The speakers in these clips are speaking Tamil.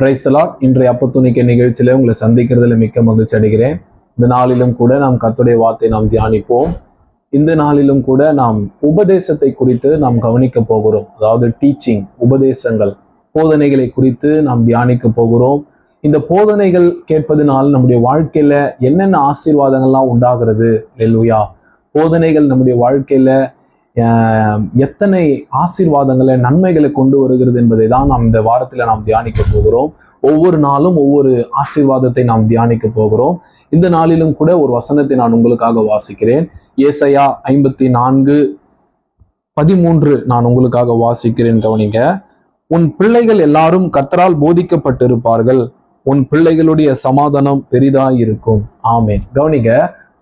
பிரைஸ்தலாட் இன்றைய அப்பத்துணிக்க நிகழ்ச்சியில உங்களை சந்திக்கிறதுல மிக்க மகிழ்ச்சி அடைகிறேன். இந்த நாளிலும் கூட நாம் கத்துடைய வார்த்தை நாம் தியானிப்போம். இந்த நாளிலும் கூட நாம் உபதேசத்தை குறித்து நாம் கவனிக்க போகிறோம். அதாவது டீச்சிங் உபதேசங்கள் போதனைகளை குறித்து நாம் தியானிக்க போகிறோம். இந்த போதனைகள் கேட்பதனால் நம்முடைய வாழ்க்கையில என்னென்ன ஆசீர்வாதங்கள்லாம் உண்டாகிறது? லெல்லுயா போதனைகள் நம்முடைய வாழ்க்கையில எத்தனை ஆசீர்வாதங்களை நன்மைகளை கொண்டு வருகிறது என்பதை தான் நாம் இந்த வாரத்தில் நாம் தியானிக்க போகிறோம். ஒவ்வொரு நாளும் ஒவ்வொரு ஆசீர்வாதத்தை நாம் தியானிக்க போகிறோம். இந்த நாளிலும் கூட ஒரு வசனத்தை நான் உங்களுக்காக வாசிக்கிறேன். ஏசையா ஐம்பத்தி நான்கு பதிமூன்று நான் உங்களுக்காக வாசிக்கிறேன் கவனிங்க. உன் பிள்ளைகள் எல்லாரும் கர்த்தரால் போதிக்கப்பட்டிருப்பார்கள். உன் பிள்ளைகளுடைய சமாதானம் பெரிதாய் இருக்கும் ஆமேன். கவனிங்க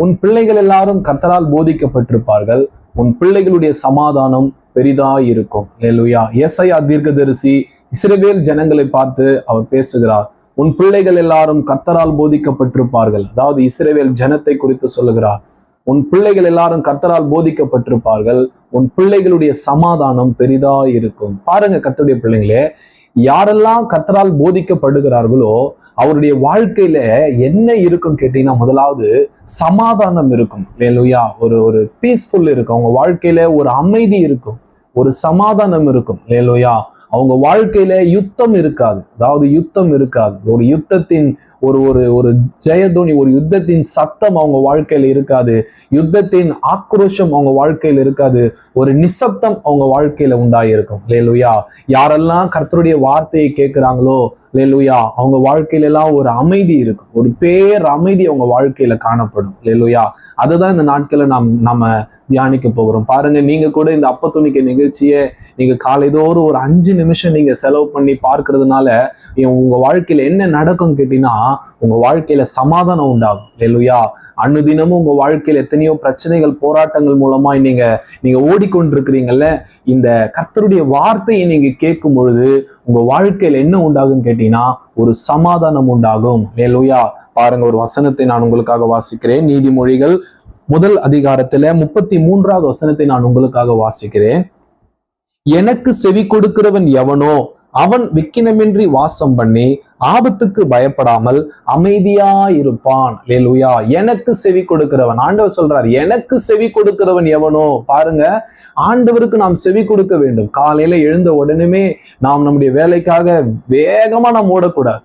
உன் பிள்ளைகள் எல்லாரும் கர்த்தரால் போதிக்கப்பட்டிருப்பார்கள். உன் பிள்ளைகளுடைய சமாதானம் பெரிதா இருக்கும். ஏலுயா ஏசையா தீர்க்கதரிசி இஸ்ரவேல் ஜனங்களை பார்த்து அவர் பேசுகிறார். உன் பிள்ளைகள் எல்லாரும் கர்த்தரால் போதிக்கப்பட்டிருப்பார்கள். அதாவது இஸ்ரேவேல் ஜனத்தை குறித்து சொல்லுகிறார். உன் பிள்ளைகள் எல்லாரும் கர்த்தரால் போதிக்கப்பட்டிருப்பார்கள். உன் பிள்ளைகளுடைய சமாதானம் பெரிதா இருக்கும். பாருங்க கத்தருடைய பிள்ளைங்களே யாரெல்லாம் கத்தரால் போதிக்கப்படுகிறார்களோ அவருடைய வாழ்க்கையில என்ன இருக்கும் கேட்டீங்கன்னா முதலாவது சமாதானம் இருக்கும். லேலுயா ஒரு ஒரு பீஸ்ஃபுல் இருக்கும். அவங்க வாழ்க்கையில ஒரு அமைதி இருக்கும். ஒரு சமாதானம் இருக்கும். லேலுயா அவங்க வாழ்க்கையில யுத்தம் இருக்காது. அதாவது யுத்தம் இருக்காது. ஒரு யுத்தத்தின் ஒரு ஒரு ஒரு ஜெயதோனி ஒரு யுத்தத்தின் சத்தம் அவங்க வாழ்க்கையில இருக்காது. யுத்தத்தின் ஆக்ரோஷம் அவங்க வாழ்க்கையில இருக்காது. ஒரு நிசப்தம் அவங்க வாழ்க்கையில உண்டாயிருக்கும். லேலுயா யாரெல்லாம் கர்த்தருடைய வார்த்தையை கேட்கிறாங்களோ லேலுயா அவங்க வாழ்க்கையில எல்லாம் ஒரு அமைதி இருக்கும். ஒரு பேர் அமைதி அவங்க வாழ்க்கையில காணப்படும். லேலுயா அதுதான் இந்த நாட்களை நாம் நம்ம தியானிக்க போகிறோம். பாருங்க நீங்க கூட இந்த அப்பத்துணிக்க நிகழ்ச்சியை நீங்க காலைதோறும் ஒரு அஞ்சு நிமிஷம் நீங்க செலவு பண்ணி பார்க்கறதுனால உங்க வாழ்க்கையில என்ன நடக்கும் கேட்டீங்கன்னா உங்க வாழ்க்கையில சமாதானம் உண்டாகும். இல்லையா அனுதினமும் உங்க வாழ்க்கையில எத்தனையோ பிரச்சனைகள் போராட்டங்கள் மூலமா நீங்க நீங்க ஓடிக்கொண்டிருக்கிறீங்கல்ல இந்த கர்த்தருடைய வார்த்தையை நீங்கள் கேட்கும் பொழுது உங்க வாழ்க்கையில என்ன உண்டாகும் கேட்டீங்கன்னா ஒரு சமாதானம் உண்டாகும். லேலுயா பாருங்க ஒரு வசனத்தை நான் உங்களுக்காக வாசிக்கிறேன். நீதிமொழிகள் முதல் அதிகாரத்துல முப்பத்தி மூன்றாவது வசனத்தை நான் உங்களுக்காக வாசிக்கிறேன். எனக்கு செவி கொடுக்கிறவன் எவனோ அவன் விக்கினமின்றி வாசம் பண்ணி ஆபத்துக்கு பயப்படாமல் அமைதியா இருப்பான் லேலுயா எனக்கு செவி கொடுக்கிறவன். ஆண்டவர் சொல்றார் எனக்கு செவி கொடுக்கிறவன் எவனோ? பாருங்க ஆண்டவருக்கு நாம் செவி கொடுக்க வேண்டும். காலையில எழுந்த உடனே நாம் நம்முடைய வேலைக்காக வேகமா நாம் ஓடக்கூடாது.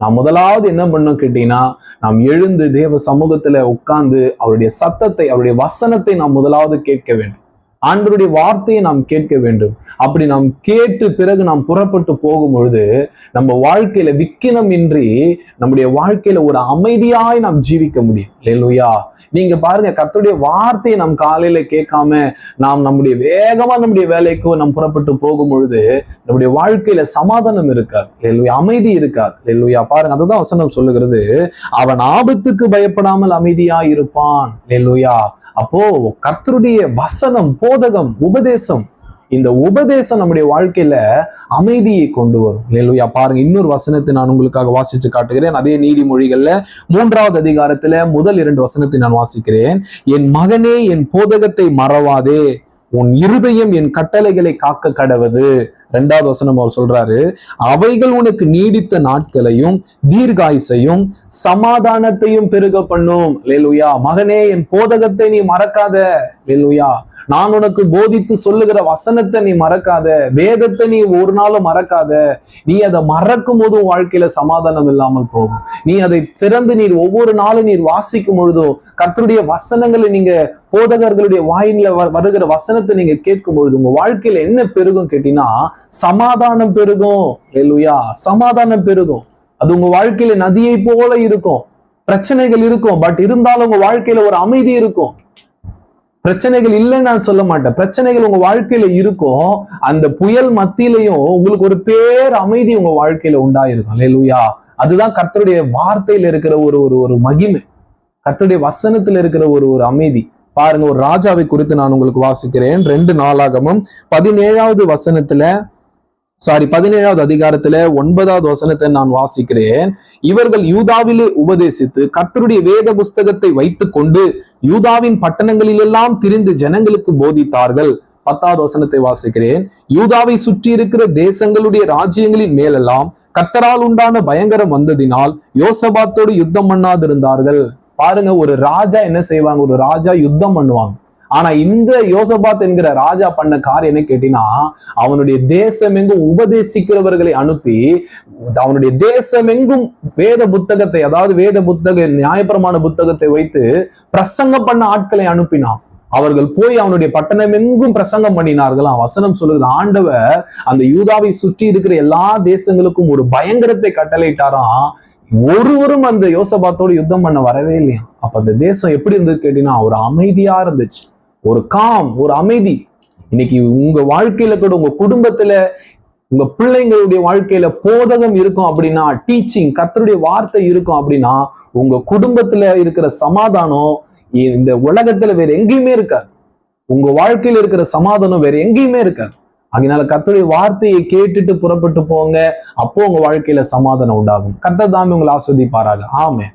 நாம் முதலாவது என்ன பண்ணோம் கேட்டீங்கன்னா நாம் எழுந்து தேவ சமூகத்துல உட்கார்ந்து அவருடைய சத்தத்தை அவருடைய வசனத்தை நாம் முதலாவது கேட்க வேண்டும். ஆண்டருடைய வார்த்தையை நாம் கேட்க வேண்டும். அப்படி நாம் கேட்டு பிறகு நாம் புறப்பட்டு போகும் பொழுது நம்ம வாழ்க்கையில விக்கினம் இன்றி நம்முடைய வாழ்க்கையில ஒரு அமைதியாய் நாம் ஜீவிக்க முடியும். இல்லையா நீங்க பாருங்க கத்தருடைய வார்த்தையை நாம் காலையில கேட்காம நாம் நம்முடைய வேகமா நம்முடைய வேலைக்கு நாம் புறப்பட்டு போகும் பொழுது நம்முடைய வாழ்க்கையில சமாதானம் இருக்காது. இல்லையா அமைதி இருக்காது. இல்லையா பாருங்க அதுதான் வசனம் சொல்லுகிறது. அவன் ஆபத்துக்கு பயப்படாமல் அமைதியா இருப்பான். இல்லையா அப்போ கர்த்தருடைய வசனம் போதகம் உபதேசம். இந்த உபதேசம் நம்முடைய வாழ்க்கையில அமைதியை கொண்டு வரும். இல்லையா பாருங்க இன்னொரு வசனத்தை நான் உங்களுக்காக வாசிச்சு காட்டுகிறேன். அதே நீதிமொழிகள்ல மூன்றாவது அதிகாரத்துல முதல் இரண்டு வசனத்தை நான் வாசிக்கிறேன். என் மகனே என் போதகத்தை மறவாதே. உன் இருதயம் என் கட்டளைகளை காக்க கடவது. ரெண்டாவது வசனம் அவர் சொல்றாரு அவைகள் உனக்கு நீடித்த நாட்களையும் தீர்காயுசையும் சமாதானத்தையும் பெருக பண்ணும். லேலுயா மகனே என் போதகத்தை நீ மறக்காத. லேலுயா நான் உனக்கு போதித்து சொல்லுகிற வசனத்தை நீ மறக்காத. வேதத்தை நீ ஒரு நாளும் மறக்காத. நீ அதை மறக்கும் போது வாழ்க்கையில சமாதானம் இல்லாமல் போகும். நீ அதை திறந்து நீர் ஒவ்வொரு நாளும் நீர் வாசிக்கும் பொழுதும் கர்த்தருடைய வசனங்களை நீங்க போதகர்களுடைய வாயில வ- வருகிற வசனத்தை நீங்க கேட்கும் பொழுது உங்க வாழ்க்கையில என்ன பெருகும் கேட்டீங்கன்னா சமாதானம் பெருகும். லேலுயா சமாதானம் பெருகும். அது உங்க வாழ்க்கையில நதியை போல இருக்கும். பிரச்சனைகள் இருக்கும். பட் இருந்தாலும் உங்க வாழ்க்கையில ஒரு அமைதி இருக்கும். பிரச்சனைகள் இல்லைன்னு நான் சொல்ல மாட்டேன். பிரச்சனைகள் உங்க வாழ்க்கையில இருக்கும். அந்த புயல் மத்தியிலையும் உங்களுக்கு ஒரு பேர் அமைதி உங்க வாழ்க்கையில உண்டாயிருக்கும். லேலுயா அதுதான் கர்த்தருடைய வார்த்தையில இருக்கிற ஒரு ஒரு ஒரு மகிமை. கர்த்தருடைய வசனத்துல இருக்கிற ஒரு ஒரு அமைதி. பாருங்க ஒரு ராஜாவை குறித்து நான் உங்களுக்கு வாசிக்கிறேன். ரெண்டு நாளாகமும் பதினேழாவது வசனத்துல சாரி பதினேழாவது அதிகாரத்துல ஒன்பதாவது வசனத்தை நான் வாசிக்கிறேன். இவர்கள் யூதாவிலே உபதேசித்து கர்த்தருடைய வேத புஸ்தகத்தை வைத்துக்கொண்டு யூதாவின் பட்டணங்களிலெல்லாம் திரிந்து ஜனங்களுக்கு போதித்தார்கள். பத்தாவது வசனத்தை வாசிக்கிறேன். யூதாவை சுற்றி இருக்கிற தேசங்களுடைய ராஜ்யங்களின் மேலெல்லாம் கத்தரால் உண்டான பயங்கரம் வந்ததினால் யோசபாத்தோடு யுத்தம் பண்ணாதிருந்தார்கள். பாருங்க ஒரு ராஜா என்ன செய்வாங்க? ஒரு ராஜா யுத்தம் பண்ணுவாங்க. ஆனா இந்த யோசபாத் என்கிற ராஜா பண்ண காரியம் என்ன கேட்டீங்கன்னா அவனுடைய தேசம் எங்கும் உபதேசிக்கிறவர்களை அனுப்பி அவனுடைய தேசம் எங்கும் வேத புத்தகத்தை அதாவது வேத புத்தக நியாயப்பிரமான புத்தகத்தை வைத்து பிரசங்கம் பண்ண ஆட்களை அனுப்பினான். அவர்கள் போய் அவனுடைய பட்டணம் எங்கும் பிரசங்கம் பண்ணினார்களாம் வசனம் சொல்லுது ஆண்டவர் அந்த யூதாவை சுற்றி இருக்கிற எல்லா தேசங்களுக்கும் ஒரு பயங்கரத்தை கட்டளையிட்டாராம் ஒருவரும் அந்த யோசபாத்தோடு யுத்தம் பண்ண வரவே இல்லையா? அப்ப அந்த தேசம் எப்படி இருந்தது கேட்டீங்கன்னா ஒரு அமைதியா இருந்துச்சு. ஒரு காம் ஒரு அமைதி. இன்னைக்கு உங்க வாழ்க்கையில கூட உங்க குடும்பத்துல உங்க பிள்ளைங்களுடைய வாழ்க்கையில போதகம் இருக்கும் அப்படின்னா டீச்சிங் கத்தருடைய வார்த்தை இருக்கும் அப்படின்னா உங்க குடும்பத்துல இருக்கிற சமாதானம் இந்த உலகத்துல வேற எங்கேயுமே இருக்காது. உங்க வாழ்க்கையில இருக்கிற சமாதானம் வேற எங்கேயுமே இருக்காது. அதனால கத்தருடைய வார்த்தையை கேட்டுட்டு புறப்பட்டு போங்க. அப்போ உங்க வாழ்க்கையில சமாதானம் உண்டாகும். கர்த்தர் தாமே உங்களை ஆஸ்வதிப்பாராக. ஆமே